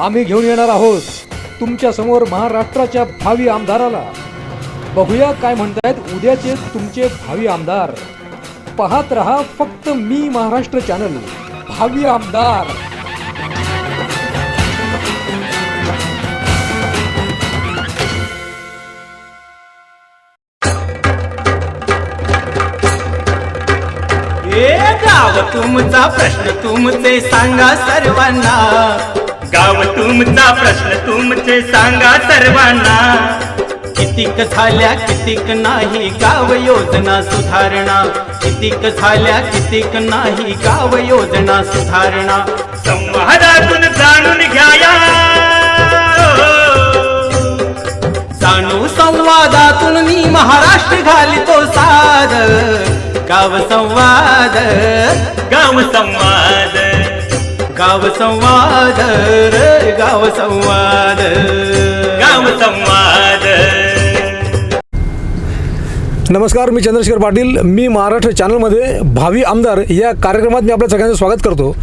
आम्ही घेऊन येणार आहोत. तुमच्यासमोर महाराष्ट्राच्या भावी आमदाराला. बघूया काय म्हणतायत उद्याचे तुमचे भावी आमदार. पाहत रहा फक्त मी महाराष्ट्र चॅनल भावी आमदार. तुमचा प्रश्न तुमचे सांगा सर्वांना. गाव तुमचा प्रश्न तुमचे सांगा सर्वांना. कितीक झाल्या कितीक नाही गाव योजना सुधारणा. कितीक झाल्या कितीक नाही गाव योजना सुधारणा. संवादातून जाणून घ्याया. जाणू संवादातून मी महाराष्ट्र घालितो साद. गाव संवाद. गाव संवाद. गाव संवाद रे गाव संवाद. गाव संवाद. नमस्कार मी चंद्रशेखर पाटील. मी महाराष्ट्र चॅनलमध्ये भावी आमदार या कार्यक्रमात मी आपल्या सगळ्यांचं स्वागत करतो.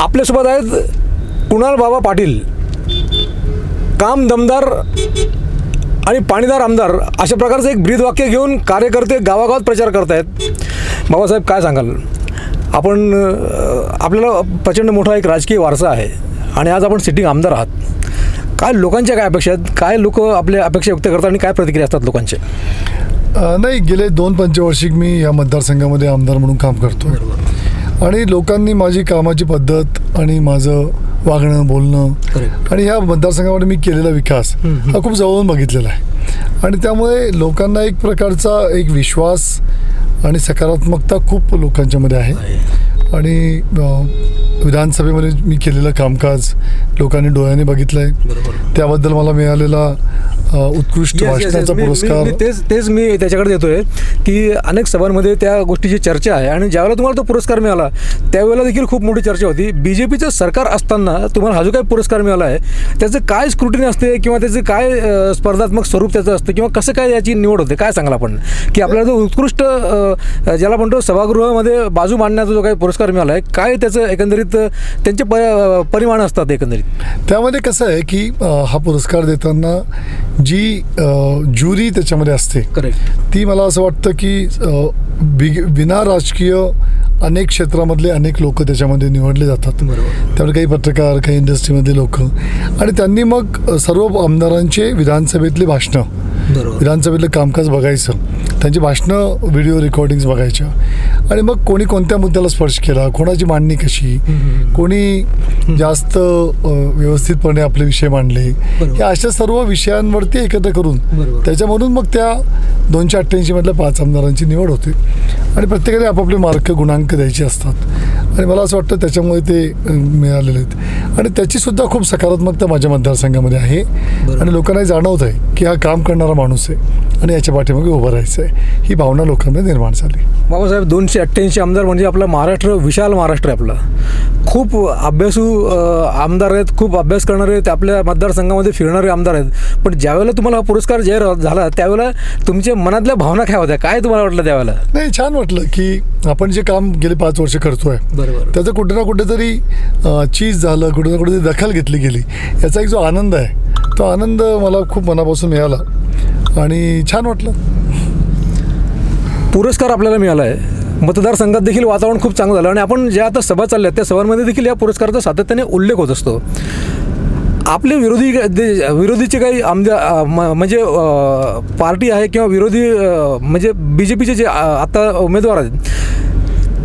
आपल्यासोबत आहेत कुणाल बाबा पाटील काम दमदार आणि पाणीदार आमदार अशा प्रकारचं एक ब्रीदवाक्य घेऊन कार्यकर्ते गावागावात प्रचार करतायत. बाबासाहेब काय सांगाल? आपण आपल्याला प्रचंड मोठा एक राजकीय वारसा आहे आणि आज आपण सिटिंग आमदार आहात. काय लोकांच्या काय अपेक्षा आहेत? काय लोक आपल्या अपेक्षा व्यक्त करतात आणि काय प्रतिक्रिया असतात लोकांचे? नाही गेले दोन पंचवार्षिक मी या मतदारसंघामध्ये आमदार म्हणून काम करतो आणि लोकांनी माझी कामाची पद्धत आणि माझं वागणं बोलणं. आणि ह्या मतदारसंघामध्ये मी केलेला विकास हा खूप जवळून बघितलेला आहे. आणि त्यामुळे लोकांना एक प्रकारचा एक विश्वास आणि सकारात्मकता खूप लोकांच्यामध्ये आहे. आणि विधानसभेमध्ये मी केलेलं कामकाज लोकांनी डोळ्याने बघितलं आहे त्याबद्दल मला मिळालेला उत्कृष्ट मी- पुरस्कार तेच तेच मी त्याच्याकडे येतोय की अनेक सभांमध्ये त्या गोष्टीची चर्चा आहे आणि ज्यावेळेला तुम्हाला तो पुरस्कार मिळाला त्यावेळेला देखील खूप मोठी चर्चा होती. बी जे पीचं सरकार असताना तुम्हाला हा जो काही पुरस्कार मिळाला आहे. त्याचं काय स्क्रुटिनी असते किंवा त्याचं काय स्पर्धात्मक स्वरूप त्याचं असतं किंवा कसं काय याची निवड होते? काय सांगाल आपण? की आपल्याला जो उत्कृष्ट ज्याला म्हणतो सभागृहामध्ये बाजू मांडण्याचा जो काही पुरस्कार मिळाला आहे काय त्याचं एकंदरीत त्यांचे प परिमाण असतात एकंदरीत? त्यामध्ये कसं आहे की अ, हा पुरस्कार देताना जी ज्युरी त्याच्यामध्ये असते करेक्ट ती मला असं वाटतं की अ, बिग विना राजकीय अनेक क्षेत्रामधले अनेक लोक त्याच्यामध्ये निवडले जातात. बरोबर. त्यामुळे काही पत्रकार काही इंडस्ट्रीमधले लोक. आणि त्यांनी मग अ, सर्व आमदारांचे विधानसभेतली भाषणं बरोबर. विधानसभेतलं कामकाज बघायचं. त्यांची भाषणं व्हिडिओ रेकॉर्डिंग्स बघायच्या. आणि मग कोणी कोणत्या मुद्द्याला स्पर्श केला? कोणाची मांडणी कशी? कोणी जास्त व्यवस्थितपणे आपले विषय मांडले. या अशा सर्व विषयांवरती एकत्र करून. त्याच्यामधून मग त्या दोनशे अठ्ठ्याऐंशी मधल्या पाच आमदारांची निवड होते. आणि प्रत्येकाने आपापले मार्क गुणांक द्यायचे असतात. आणि मला असं वाटतं त्याच्यामुळे ते मिळालेले आहेत. आणि त्याची सुद्धा खूप सकारात्मकता माझ्या मतदारसंघामध्ये आहे. आणि लोकांना जाणवत आहे की हा काम करणारा माणूस आहे. आणि याच्या पाठीमागे उभं राहायचं आहे. ही भावना लोकांमध्ये निर्माण झाली. बाबासाहेब दोनशे अठ्ठ्याऐंशी आमदार म्हणजे आपला महाराष्ट्र विशाल महाराष्ट्र आहे आपला. खूप अभ्यासू आमदार आहेत खूप अभ्यास करणारे आहेत आपल्या मतदारसंघामध्ये फिरणारे आमदार आहेत. पण ज्यावेळेला तुम्हाला हा पुरस्कार जाहीर झाला त्यावेळेला तुमच्या मनातल्या भावना काय होत्या? काय तुम्हाला वाटलं त्यावेळेला? नाही छान वाटलं की आपण जे काम गेले पाच वर्ष करतोय बरोबर. त्याचं कुठे ना कुठेतरी चीज झालं कुठे ना कुठेतरी दखल घेतली गेली. याचा एक जो आनंद आहे तो आनंद मला खूप मनापासून मिळाला. आणि छान वाटलं. पुरस्कार आपल्याला मिळाला आहे मतदारसंघात देखील वातावरण खूप चांगलं झालं आणि आपण ज्या आता सभा चालल्या त्या सभांमध्ये देखील या पुरस्काराचा सातत्याने उल्लेख होत असतो. आपले विरोधी विरोधीचे काही आमदार म- म्हणजे पार्टी आहे किंवा विरोधी म्हणजे बी जे पीचे जे आता उमेदवार आहेत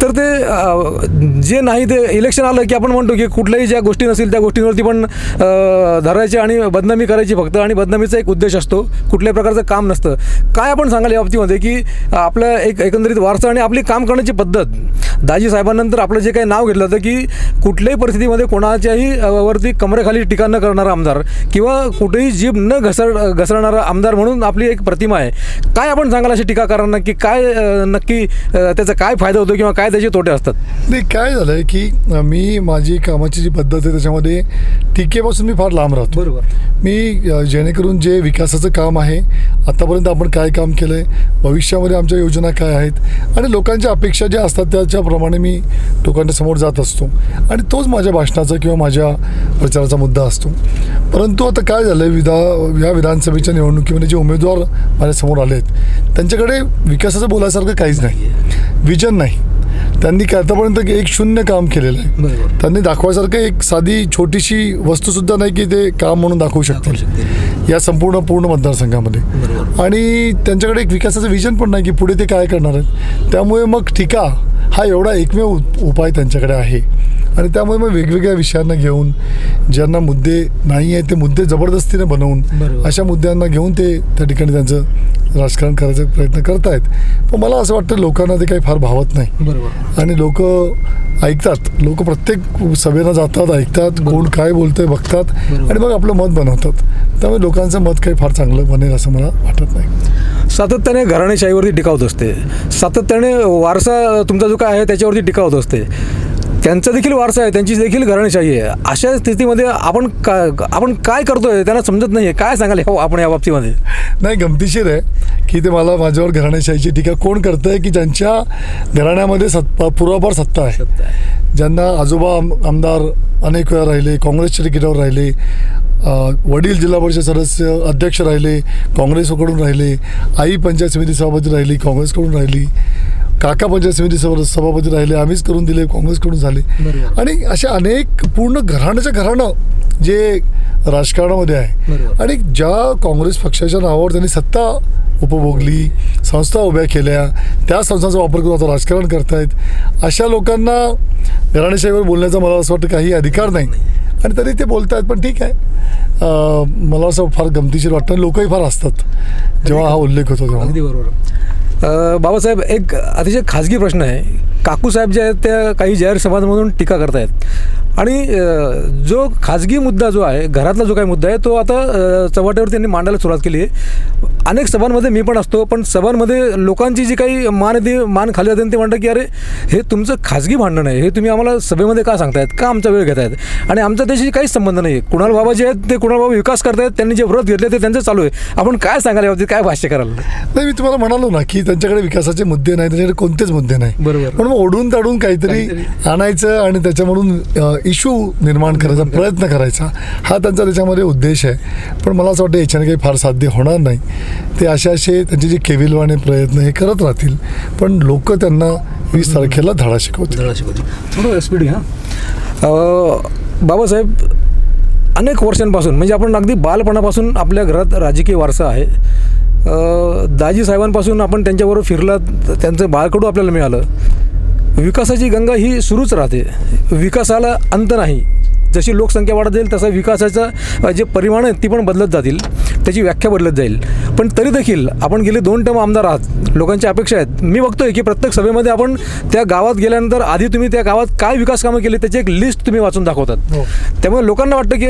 तर ते जे नाही ते इलेक्शन आलं की आपण म्हणतो की कुठल्याही ज्या गोष्टी नसतील त्या गोष्टींवरती पण धरायची आणि बदनामी करायची फक्त. आणि बदनामीचा एक उद्देश असतो. कुठल्याही प्रकारचं काम नसतं. काय आपण सांगाल या बाबतीमध्ये की आपलं एक एकंदरीत वारसा आणि आपली काम करण्याची पद्धत. दाजी साहेबांनंतर आपलं जे काही नाव घेतलं होतं की कुठल्याही परिस्थितीमध्ये कोणाच्याही वरती कमरेखाली टीका न करणारा आमदार किंवा कुठेही जीभ न घसर घसरणारा आमदार म्हणून आपली एक प्रतिमा आहे. काय आपण सांगाल अशी टीकाकारांना की काय नक्की त्याचा काय फायदा होतो किंवा काय काय त्याचे तोटे असतात? नाही काय झालं आहे की मी माझी कामाची जी पद्धत आहे त्याच्यामध्ये टीकेपासून मी फार लांब राहतो. बरोबर. मी जेणेकरून जे विकासाचं काम आहे आत्तापर्यंत आपण काय काम केलं आहे भविष्यामध्ये आमच्या योजना काय आहेत आणि लोकांच्या अपेक्षा ज्या असतात त्याच्याप्रमाणे मी लोकांच्या समोर जात असतो. आणि तोच माझ्या भाषणाचा किंवा माझ्या प्रचाराचा मुद्दा असतो. परंतु आता काय झालं आहे विधा या विधानसभेच्या निवडणुकीमध्ये जे उमेदवार माझ्यासमोर आले आहेत त्यांच्याकडे विकासाचं बोलायसारखं काहीच नाही विजन नाही. त्यांनी काय आतापर्यंत एक शून्य काम केलेलं आहे. त्यांनी दाखवायसारखं एक साधी छोटीशी वस्तूसुद्धा नाही की ते काम म्हणून दाखवू शकतील. या संपूर्ण पूर्ण मतदारसंघामध्ये. आणि त्यांच्याकडे एक विकासाचं विजन पण नाही की पुढे ते काय करणार आहेत. त्यामुळे मग टीका हा एवढा एकमेव उप- उपाय त्यांच्याकडे आहे. आणि त्यामुळे मग वेगवेगळ्या विषयांना घेऊन ज्यांना मुद्दे नाही आहेत ते मुद्दे जबरदस्तीने बनवून. अशा मुद्द्यांना घेऊन ते त्या ठिकाणी त्यांचं राजकारण करायचा प्रयत्न करतायत. पण मला असं वाटतं लोकांना ते काही फार भावत नाही. आणि लोक ऐकतात. लोक प्रत्येक सभेला जातात ऐकतात कोण काय बोलतंय बघतात. आणि मग आपलं मत बनवतात. त्यामुळे लोकांचं मत काही फार चांगलं बनेल असं मला वाटत नाही. सातत्याने घराणेशाहीवरती टिका होत असते. सातत्याने वारसा तुमचा जो काय आहे त्याच्यावरती टिका होत असते. त्यांचा देखील वारसा आहे त्यांची देखील घराणेशाही आहे. अशा स्थितीमध्ये आपण का आपण काय करतोय त्यांना समजत नाही काय सांगाल हो आपण या बाबतीमध्ये? नाही गमतीशीर आहे की ते मला माझ्यावर घराण्याशाहीची टीका कोण करतंय की ज्यांच्या घराण्यामध्ये सत्ता पुरापार सत्ता आहे. ज्यांना आजोबा आम आमदार अनेक वेळा राहिले काँग्रेसच्या तिकिटावर राहिले वडील जिल्हा परिषद सदस्य अध्यक्ष राहिले काँग्रेसकडून राहिले आई पंचायत समिती सभापती राहिली काँग्रेसकडून राहिली काका पंचायत समिती सभा सभापती राहिले आम्हीच करून दिले काँग्रेसकडून झाले. आणि असे अनेक पूर्ण घराण्याच्या घराणं जे राजकारणामध्ये आहे. आणि ज्या काँग्रेस पक्षाच्या नावावर त्यांनी सत्ता उपभोगली संस्था उभ्या केल्या त्या संस्थांचा वापर करून आता राजकारण करतायत. अशा लोकांना घराणेशाहीवर बोलण्याचा मला असं वाटतं काही अधिकार नाही. आणि तरी ते बोलत आहेत पण ठीक आहे. मला असं फार गमतीशीर वाटतं आणि लोकही फार असतात जेव्हा हा उल्लेख होतो तेव्हा. अगदी बरोबर. बाबासाहेब एक अतिशय खाजगी प्रश्न आहे. काकूसाहेब जे आहेत त्या काही जाहीर सभांमधून टीका करतायत. आणि जो खाजगी मुद्दा जो आहे घरातला जो काही मुद्दा आहे तो आता चव्हाट्यावर त्यांनी मांडायला सुरुवात केली आहे. अनेक सभांमध्ये मी पण असतो पण सभांमध्ये लोकांची जी काही मान आहे ती मान खाली जाते ते म्हणतात की अरे हे तुमचं खाजगी भांडण आहे हे तुम्ही आम्हाला सभेमध्ये का सांगतायत? का आमचा वेळ घेतायत? आणि आमचा त्याशी काहीच संबंध नाही आहे कुणाल बाबा जे आहेत ते कुणाल बाबा विकास करतायत त्यांनी जे व्रत घेतले ते त्यांचं चालू आहे. आपण काय सांगाल याबाबतीत? काय भाष्य कराल? नाही मी तुम्हाला म्हणालो ना की त्यांच्याकडे विकासाचे मुद्दे नाही त्यांच्याकडे कोणतेच मुद्दे नाही. बरोबर. पण ओढून ताडून काहीतरी. आणायचं आणि त्याच्यामधून इश्यू निर्माण करायचा प्रयत्न करायचा. हा त्यांचा त्याच्यामध्ये उद्देश आहे. पण मला असं वाटतं याच्याने काही फार साध्य होणार नाही. ते असे असे त्यांचे जे केविलवाणे प्रयत्न हे करत राहतील. पण लोक त्यांना वीस तारखेला धडा शिकवतील. थोडं स्पीड घ्या. बाबासाहेब अनेक वर्षांपासून म्हणजे आपण अगदी बालपणापासून आपल्या घरात राजकीय वारसा आहे. दाजी साहेबांपासून आपण त्यांच्याबरोबर फिरलात त्यांचं बाळकडू आपल्याला मिळालं. विकासाची गंगा ही सुरूच राहते. विकासाला अंत नाही. जशी लोकसंख्या वाढत जाईल तसा विकासाचं जे परिमाण आहेत ती पण बदलत जातील. त्याची व्याख्या बदलत जाईल. पण तरी देखील आपण गेले दोन टर्म आमदार आहात. लोकांच्या अपेक्षा आहेत. मी बघतोय की प्रत्येक सभेमध्ये आपण त्या गावात गेल्यानंतर आधी तुम्ही त्या गावात काय विकास कामं केली त्याची एक लिस्ट तुम्ही वाचून दाखवतात. हो. त्यामुळे लोकांना वाटतं की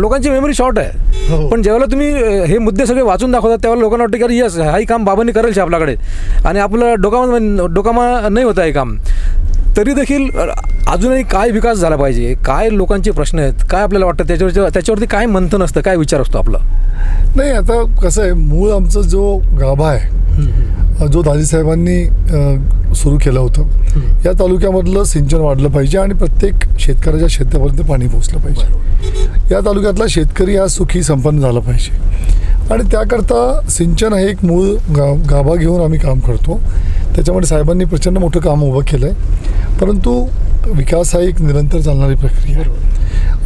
लोकांची मेमरी शॉर्ट आहे. हो. पण ज्यावेळेला तुम्ही हे मुद्दे सगळे वाचून दाखवतात त्यावेळेला लोकांना वाटतं की अरे यस हाही काम बाबांनी करेल आपल्याकडे. आणि आपलं डोकामा डोकामा नाही होतं हे काम. तरी देखील अजूनही काय विकास झाला पाहिजे? काय लोकांचे प्रश्न आहेत? काय आपल्याला वाटतं? त्याच्यावर त्याच्यावरती काय मंथन असतं? काय विचार असतो आपला? नाही आता कसं आहे मूळ आमचा जो गाभा आहे जो दाजीसाहेबांनी सुरू केलं होतं या तालुक्यामधलं सिंचन वाढलं पाहिजे आणि प्रत्येक शेतकऱ्याच्या शेतापर्यंत पाणी पोहोचलं पाहिजे. या तालुक्यातला शेतकरी हा सुखी संपन्न झाला पाहिजे. आणि त्याकरता सिंचन हे एक मूळ गा गाभा घेऊन आम्ही काम करतो. त्याच्यामध्ये साहेबांनी प्रचंड मोठं काम उभं केलं आहे परंतु विकास हा एक निरंतर चालणारी प्रक्रिया आहे.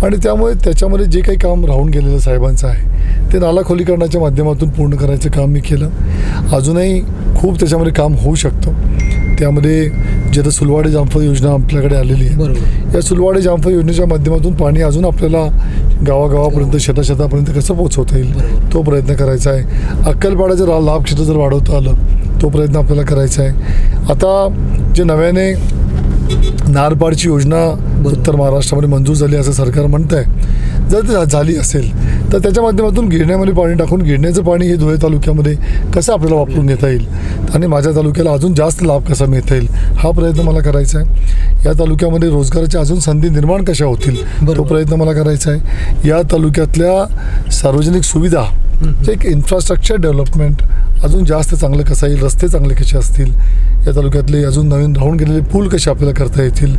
आणि त्यामुळे त्याच्यामध्ये जे काही काम राहून गेलेलं साहेबांचं आहे ते नाला खोलीकरणाच्या माध्यमातून पूर्ण करायचं काम मी केलं. अजूनही खूप त्याच्यामध्ये काम होऊ शकतं. त्यामध्ये जे आता सुलवाडे जामफळ योजना आपल्याकडे आलेली आहे. या सुलवाडे जामफळ योजनेच्या माध्यमातून पाणी अजून आपल्याला गावागावापर्यंत शेताशेतापर्यंत कसं पोहोचवता येईल. तो प्रयत्न करायचा आहे. अक्कलपाड्याचं रा लाभ क्षेत्र जर वाढवता आलं तो प्रयत्न आपल्याला करायचा आहे. आता जे नव्याने नारपाडची योजना उत्तर महाराष्ट्रामध्ये मंजूर झाली असं सरकार म्हणत आहे जर ती झाली असेल तर त्याच्या माध्यमातून गिरण्यामध्ये पाणी टाकून गिरण्याचं पाणी हे धुळे तालुक्यामध्ये कसं आपल्याला वापरून घेता येईल? आणि माझ्या तालुक्याला अजून जास्त लाभ कसा मिळता येईल? हा प्रयत्न मला करायचा आहे. या तालुक्यामध्ये रोजगाराच्या अजून संधी निर्माण कशा होतील? तो. प्रयत्न मला करायचा आहे. या तालुक्यातल्या सार्वजनिक सुविधा जे एक इन्फ्रास्ट्रक्चर डेव्हलपमेंट अजून जास्त चांगलं कसं येईल रस्ते चांगले कसे असतील या तालुक्यातले अजून नवीन राहून गेलेले पूल कसे आपल्याला करता येतील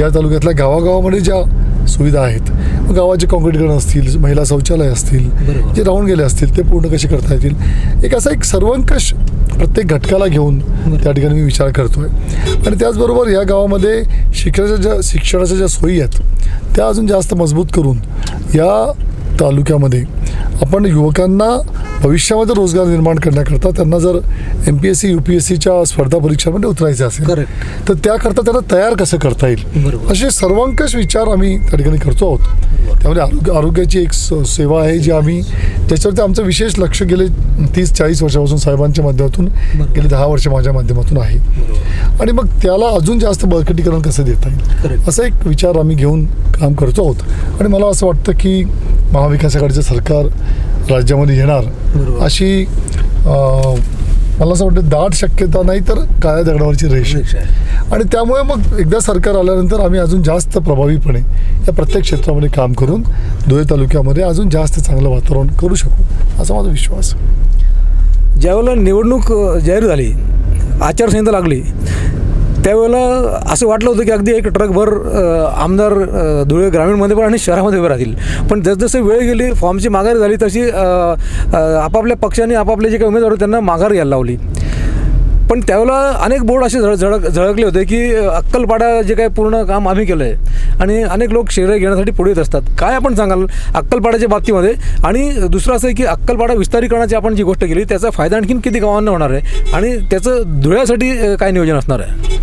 या तालुक्यातल्या गावागावामध्ये ज्या सुविधा आहेत मग गावाचे काँक्रीटीकरण असतील महिला शौचालय असतील. जे राहून गेले असतील ते पूर्ण कसे करता येतील? एक असा एक सर्वंकष प्रत्येक घटकाला घेऊन त्या ठिकाणी मी विचार करतोय. आणि त्याचबरोबर या गावामध्ये शिक्षणाच्या ज्या शिक्षणाच्या ज्या सोयी आहेत त्या अजून जास्त मजबूत करून या तालुक्यामध्ये आपण युवकांना भविष्यामध्ये रोजगार निर्माण करण्याकरता त्यांना जर M P S C U P S सीच्या स्पर्धा परीक्षांमध्ये उतरायचं असेल. तर त्याकरता त्यांना तयार कसं करता येईल. असे सर्वंकष विचार आम्ही त्या ठिकाणी करतो आहोत. त्यामध्ये आरोग्य आरोग्याची एक स- सेवा आहे जी आम्ही ज्याच्यावरती आमचं विशेष लक्ष गेले तीस चाळीस वर्षापासून साहेबांच्या माध्यमातून गेली दहा वर्ष माझ्या माध्यमातून आहे. आणि मग त्याला अजून जास्त बळकटीकरण कसं देता येईल. असा एक विचार आम्ही घेऊन काम करतो आहोत. आणि मला असं वाटतं की महाविकास आघाडीचं सरकार राज्यामध्ये येणार. अशी मला असं वाटतं दाट शक्यता नाही तर काळ्या दगडावरची रेष. आणि त्यामुळे मग एकदा सरकार आल्यानंतर आम्ही अजून जास्त प्रभावीपणे या प्रत्येक क्षेत्रामध्ये काम करून धुळे तालुक्यामध्ये अजून जास्त चांगलं वातावरण करू शकू असा माझा विश्वास. ज्यावेळेला निवडणूक जाहीर झाली आचारसंहिता लागली त्यावेळेला असं वाटलं होतं की अगदी एक ट्रकभर आमदार धुळे ग्रामीणमध्ये पण आणि शहरामध्ये पण राहतील. पण जसजसे वेळ गेली फॉर्मची माघार झाली तशी आपापल्या पक्षाने आपापले जे काही उमेदवार त्यांना माघार घ्यायला लावली. पण त्यावेळेला अनेक बोर्ड असे झळ झळक झळकले होते की अक्कलपाडा जे काही पूर्ण काम आम्ही केलं आहे आणि अनेक लोक शेरे घेण्यासाठी पुढे येत असतात. काय आपण सांगाल अक्कलपाड्याच्या बाबतीमध्ये? आणि दुसरं असं आहे की अक्कलपाडा विस्तारीकरणाची आपण जी गोष्ट केली त्याचा फायदा आणखीन किती गावांना होणार आहे? आणि त्याचं धुळ्यासाठी काय नियोजन असणार आहे?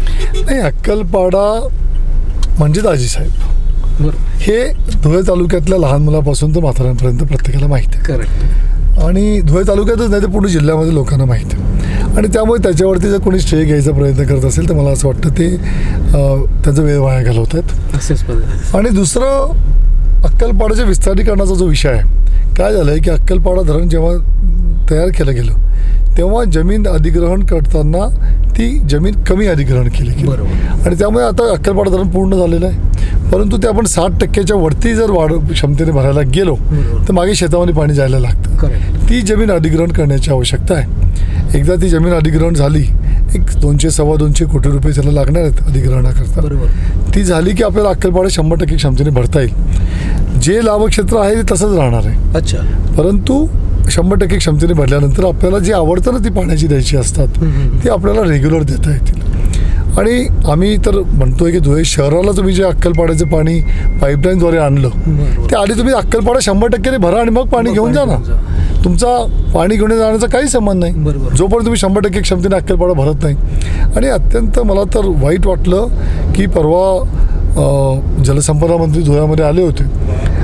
नाही अक्कलपाडा म्हणजे दाजी साहेब. बरं. हे धुळे तालुक्यातल्या लहान मुलापासून तर म्हाताऱ्यांपर्यंत प्रत्येकाला माहीत आहे. आणि धुळे तालुक्यातच नाही तर पूर्ण जिल्ह्यामध्ये लोकांना माहीत आहे. आणि त्यामुळे त्याच्यावरती जर कोणी स्टे घ्यायचा प्रयत्न करत असेल तर मला असं वाटतं ते त्यांचा वेळ वाया घालवत आहेत आणि दुसरं अक्कलपाड्याच्या विस्तारीकरणाचा जो विषय आहे काय झालं आहे की अक्कलपाडा धरण जेव्हा तयार केलं गेलं तेव्हा जमीन अधिग्रहण करताना ती जमीन कमी अधिग्रहण केली गेली. आणि त्यामुळे आता अक्कलपाडा धरण पूर्ण झालेलं आहे. परंतु ते आपण साठ टक्क्याच्या वरती जर वाढ क्षमतेने भरायला गेलो. तर मागे शेतामध्ये पाणी जायला लागतं. ती जमीन अधिग्रहण करण्याची आवश्यकता आहे. एकदा ती जमीन अधिग्रहण झाली एक दोनशे सव्वा दोनशे कोटी रुपये त्याला लागणार आहेत अधिग्रहणाकरता. बरोबर. ती झाली की आपल्याला अक्कलपाडा शंभर टक्के क्षमतेने भरता येईल. जे लाभक्षेत्र आहे ते तसंच राहणार आहे. अच्छा. परंतु शंभर टक्के क्षमतेने भरल्यानंतर आपल्याला जी आवडतं ना ती पाण्याची द्यायची असतात. ती आपल्याला रेग्युलर देता येतील. आणि आम्ही तर म्हणतोय की धुळे शहराला तुम्ही जे अक्कलपाड्याचं पाणी पाईपलाईनद्वारे आणलं. ते आधी तुम्ही अक्कलपाडा शंभर टक्क्याने भरा आणि मग पाणी घेऊन जा ना. तुमचा पाणी घेऊन जाण्याचा काही संबंध नाही. बरोबर. जोपर्यंत तुम्ही शंभर टक्के क्षमतेने अक्कलपाडा भरत नाही. आणि अत्यंत मला तर वाईट वाटलं की परवा जलसंपदा मंत्री धुळ्यामध्ये आले होते.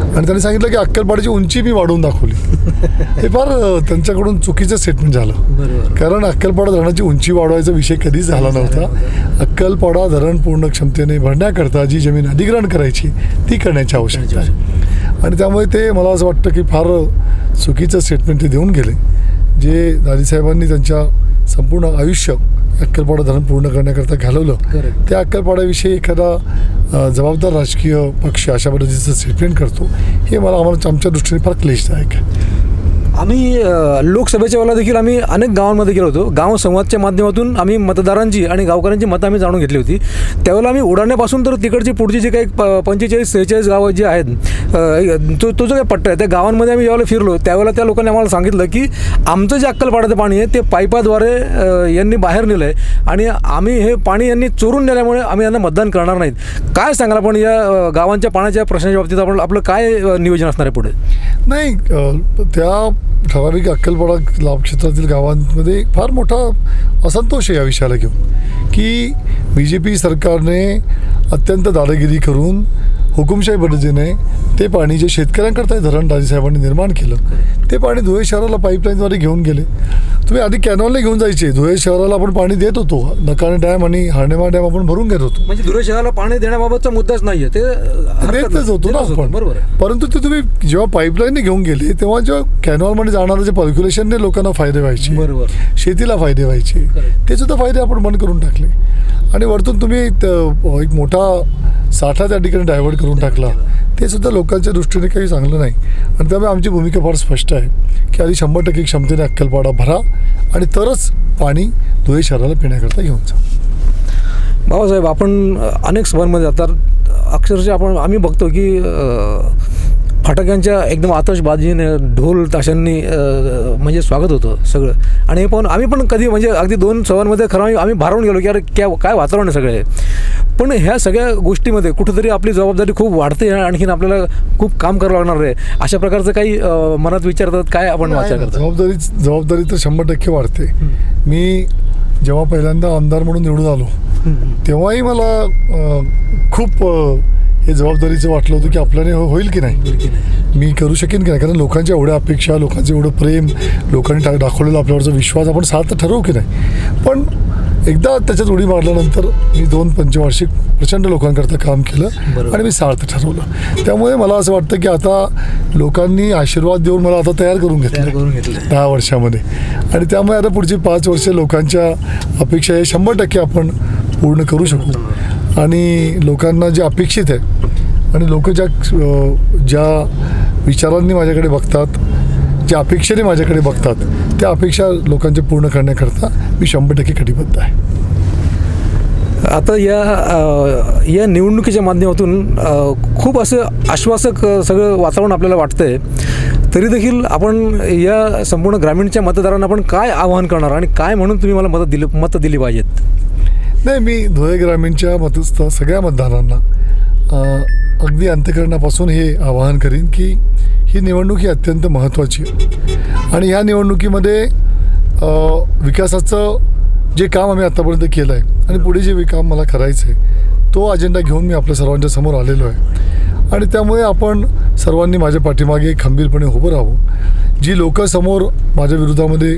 आणि त्यांनी सांगितलं की अक्कलपाड्याची उंची मी वाढवून दाखवली. हे फार त्यांच्याकडून चुकीचं स्टेटमेंट झालं. कारण अक्कलपाडा धरणाची उंची वाढवायचा विषय कधीच झाला नव्हता. अक्कलपाडा धरण पूर्ण क्षमतेने भरण्याकरता जी जमीन अधिग्रहण करायची ती करण्याची आवश्यकता आहे. आणि त्यामुळे ते मला असं वाटतं की फार चुकीचं स्टेटमेंट ते देऊन गेले जे दादीसाहेबांनी त्यांच्या संपूर्ण आयुष्य अक्कलपाडा धरण पूर्ण करण्याकरता घालवलं. त्या अक्कलपाड्याविषयी एखादा जबाबदार राजकीय पक्ष अशा पद्धतीचं स्टेटमेंट करतो हे मला आम्हाला आमच्या दृष्टीने फार क्लेशदायक आहे आम्ही लोकसभेच्या वेळेला देखील आम्ही अनेक गावांमध्ये गेलो होतो. गाव संवादच्या माध्यमातून आम्ही मतदारांची आणि गावकऱ्यांची मतं आम्ही जाणून घेतली होती. त्यावेळेला आम्ही उडाण्यापासून तर तिकडची पुढची जी काही प- पंचेचाळीस सेहेचाळीस गावं जी आहेत तो तो जो काही पट्टा आहे त्या गावांमध्ये आम्ही ज्यावेळेला फिरलो त्यावेळेला त्या लोकांनी आम्हाला सांगितलं की आमचं जे अक्कलपाड्याचं पाणी आहे ते पाईपाद्वारे यांनी बाहेर नेलं आहे आणि आम्ही हे पाणी यांनी चोरून नेल्यामुळे आम्ही यांना मतदान करणार नाहीत. काय सांगाल आपण या गावांच्या पाण्याच्या प्रश्नाच्या बाबतीत आपण आपलं काय नियोजन असणार आहे पुढे? नाही त्या ठराविक अक्कलपाडा लाभक्षेत्रातील गावांमध्ये फार मोठा असंतोष आहे या विषयाला घेऊन की बी जे पी सरकारने अत्यंत दादागिरी करून हुकुमशाही पद्धतीने ते पाणी जे शेतकऱ्यांकरता धरण राजेसाहेबांनी निर्माण केलं ते पाणी धुळे शहराला पाईपलाईनद्वारे घेऊन गेले. तुम्ही आधी कॅनॉलने घेऊन जायचे. धुळे शहराला आपण पाणी देत होतो. नकाने डॅम आणि हार्डेमा डॅम आपण भरून घेत होतो. म्हणजे धुळे शहराला पाणी देण्याबाबतचा मुद्दाच नाहीये. ते देतच. होतो ना आपण. बरोबर परंतु ते तुम्ही जेव्हा पाईपलाईनने घेऊन गेले तेव्हा जेव्हा कॅनॉलमध्ये जाणारं जे पर्क्युलेशनने लोकांना फायदे व्हायचे बरोबर. शेतीला फायदे व्हायचे. ते सुद्धा फायदे आपण बंद करून टाकले. आणि वरतून तुम्ही एक मोठा साठा त्या ठिकाणी डायव्हर्ट करून टाकला. ते सुद्धा लोकांच्या दृष्टीने काही चांगलं नाही. आणि त्यामुळे आमची भूमिका फार स्पष्ट आहे की आधी शंभर टक्के क्षमतेने अक्कलपाडा भरा आणि तरच पाणी धुळे शहराला पिण्याकरता घेऊन जा. बाबासाहेब आपण अनेक सभांमध्ये जातात. अक्षरशः आपण आम्ही बघतो की फटाक्यांच्या एकदम आतषबाजीने ढोल ताशांनी म्हणजे स्वागत होतं सगळं. आणि हे पण आम्ही पण कधी म्हणजे अगदी दोन सभांमध्ये खरं आम्ही- भारावून गेलो की अरे क्या काय वातावरण आहे सगळे पण ह्या सगळ्या गोष्टीमध्ये कुठेतरी आपली जबाबदारी खूप वाढते आणि आणखीन आपल्याला खूप काम करावं लागणार आहे. अशा प्रकारचं काही मनात विचारतात काय आपण वाचा करता? जबाबदारी जबाबदारी तर शंभर टक्के वाढते. मी जेव्हा पहिल्यांदा आमदार म्हणून निवडून आलो तेव्हाही मला खूप हे जबाबदारीचं वाटलं होतं की आपल्याने हो- होईल की नाही? मी करू शकेन की नाही? कारण लोकांच्या एवढ्या अपेक्षा लोकांचं एवढं प्रेम लोकांनी टा दाखवलेला आपल्यावरचा विश्वास आपण साथ ठरवू की नाही? पण एकदा त्याच्यात उडी मारल्यानंतर मी दोन पंचवार्षिक प्रचंड लोकांकरता काम केलं. आणि मी सार्थ ठरवलं. त्यामुळे मला असं वाटतं की आता लोकांनी आशीर्वाद देऊन मला आता तयार करून घेतलं. करून घेतलं. दहा वर्षामध्ये. आणि त्यामुळे आता पुढची पाच वर्ष लोकांच्या अपेक्षा हे शंभर टक्के आपण पूर्ण करू शकू. आणि लोकांना जे अपेक्षित आहे आणि लोक ज्या ज्या विचारांनी माझ्याकडे बघतात ज्या अपेक्षेने माझ्याकडे बघतात त्या अपेक्षा लोकांच्या पूर्ण करण्याकरता मी शंभर टक्के कटिबद्ध आहे. आता या या निवडणुकीच्या माध्यमातून खूप असं आश्वासक सगळं वातावरण आपल्याला वाटतंय. तरी देखील आपण या संपूर्ण ग्रामीणच्या मतदारांना आपण काय आवाहन करणार आणि काय म्हणून तुम्ही मला मदत दिली मतं दिली पाहिजेत? नाही मी धुळे ग्रामीणच्या मतस्थ सगळ्या मतदारांना अगदी अंत्यकरणापासून हे आवाहन करीन की ही निवडणूक ही अत्यंत महत्त्वाची आहे. आणि ह्या निवडणुकीमध्ये विकासाचं जे काम आम्ही आत्तापर्यंत केलं आहे आणि पुढे जे काम मला करायचं आहे तो अजेंडा घेऊन मी आपल्या सर्वांच्या समोर आलेलो आहे. आणि त्यामुळे आपण सर्वांनी माझ्या पाठीमागे खंबीरपणे उभं राहावं. जी लोक समोर माझ्या विरोधामध्ये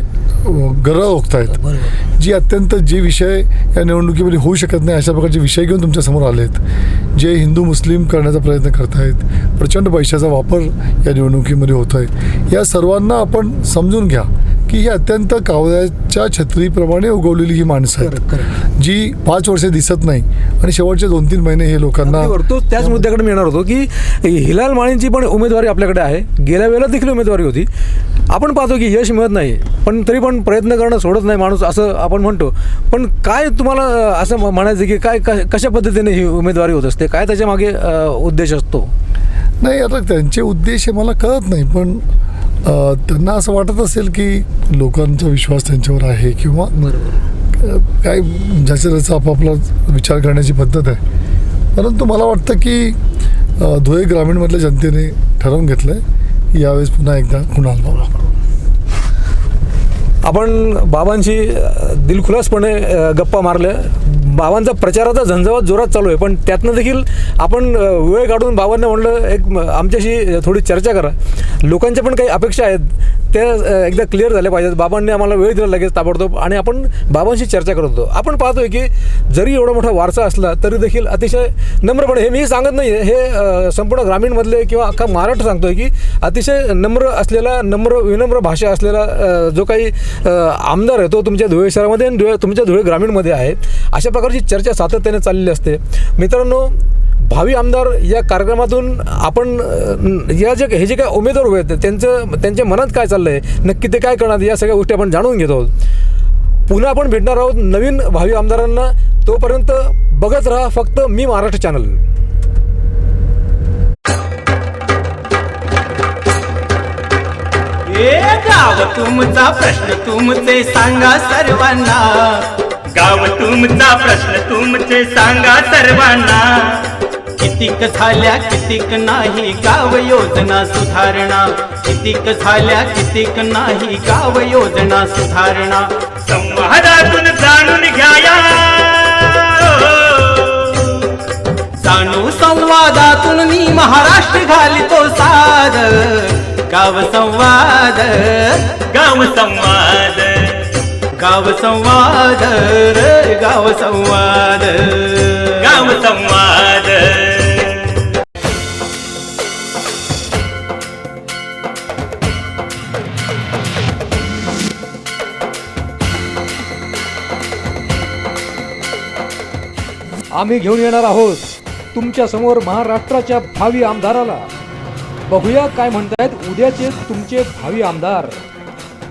गरळ ओकत आहेत जी अत्यंत जे विषय या निवडणुकीमध्ये होऊ शकत नाही अशा प्रकारचे विषय घेऊन तुमच्यासमोर आले आहेत जे हिंदू मुस्लिम करण्याचा प्रयत्न करत आहेत प्रचंड पैशाचा वापर या निवडणुकीमध्ये होत आहे या सर्वांना आपण समजून घ्या. की ही अत्यंत कावळ्याच्या छत्रीप्रमाणे उगवलेली ही माणसं आहेत. जी पाच वर्षे दिसत नाही आणि शेवटचे दोन तीन महिने हे लोकांना. तो त्याच मुद्द्याकडे मी येणार होतो की हिलाल माळींची पण उमेदवारी आपल्याकडे आहे. गेल्या वेळेला देखील उमेदवारी होती. आपण पाहतो की यश मिळत नाही पण तरी पण प्रयत्न करणं सोडत नाही माणूस असं आपण म्हणतो. पण काय तुम्हाला असं म्हणायचं की काय कशा पद्धतीने ही उमेदवारी होत असते? काय त्याच्यामागे अ, उद्देश असतो? नाही आता त्यांचे उद्देश मला कळत नाही पण त्यांना असं वाटत असेल की लोकांचा विश्वास त्यांच्यावर आहे किंवा काय ज्याच्या त्याचा आपापला विचार करण्याची पद्धत आहे. परंतु मला वाटतं की धुळे ग्रामीणमधल्या जनतेने ठरवून घेतलं आहे की यावेळेस पुन्हा एकदा कुणाल बाबा. आपण बाबांशी दिलखुलासपणे गप्पा मारल्या. बाबांचा प्रचाराचा झंझावात जोरात चालू आहे पण त्यातनं देखील आपण वेळ काढून बाबांना म्हणलं एक आमच्याशी थोडी चर्चा करा. लोकांच्या पण काही अपेक्षा आहेत. त्या एकदा क्लिअर झाल्या पाहिजेत. बाबांनी आम्हाला वेळ दिला लगेच ताबडतोब आणि आपण बाबांशी चर्चा करत होतो. आपण पाहतोय की जरी एवढा मोठा वारसा असला तरी देखील अतिशय नम्रपणे हे मी सांगत नाही हे संपूर्ण ग्रामीणमधले किंवा अख्खा महाराष्ट्र सांगतोय की अतिशय नम्र असलेला नम्र विनम्र भाषा असलेला जो काही आमदार आहे तो तुमच्या धुळे शहरामध्ये आणि धुळे तुमच्या धुळे ग्रामीणमध्ये आहे. अशा प्रकारची चर्चा सातत्याने चाललेली असते. मित्रांनो भावी आमदार या कार्यक्रमातून आपण या जे हे जे काय उमेदवार उभे आहेत त्यांचं त्यांच्या मनात काय चाललं आहे नक्की ते काय करणार? या सगळ्या गोष्टी आपण जाणून घेत आहोत. पुन्हा आपण भेटणार आहोत नवीन भावी आमदारांना. तोपर्यंत बघत राहा फक्त मी महाराष्ट्र चॅनल. गाव तुमचा प्रश्न तुमचे सांगा सर्वांना. गाव तुमचा प्रश्न तुमचे सांगा सर्वांना. कितीक झाल्या कितीक नाही? गाव योजना सुधारणा. कितीक झाल्या कितीक नाही? गाव योजना सुधारणा. संवादातून जाणून घ्याया. जाणू संवादातून मी महाराष्ट्र घालितो साद. गाव संवाद. गाव संवाद. गाव संवाद रे गाव संवाद. आम्ही घेऊन येणार आहोत. तुमच्यासमोर महाराष्ट्राच्या भावी आमदाराला. बघूया काय म्हणतायत उद्याचे तुमचे भावी आमदार.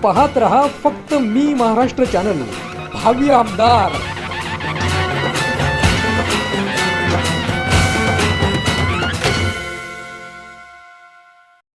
पाहत रहा फक्त मी महाराष्ट्र चॅनल भावी आमदार.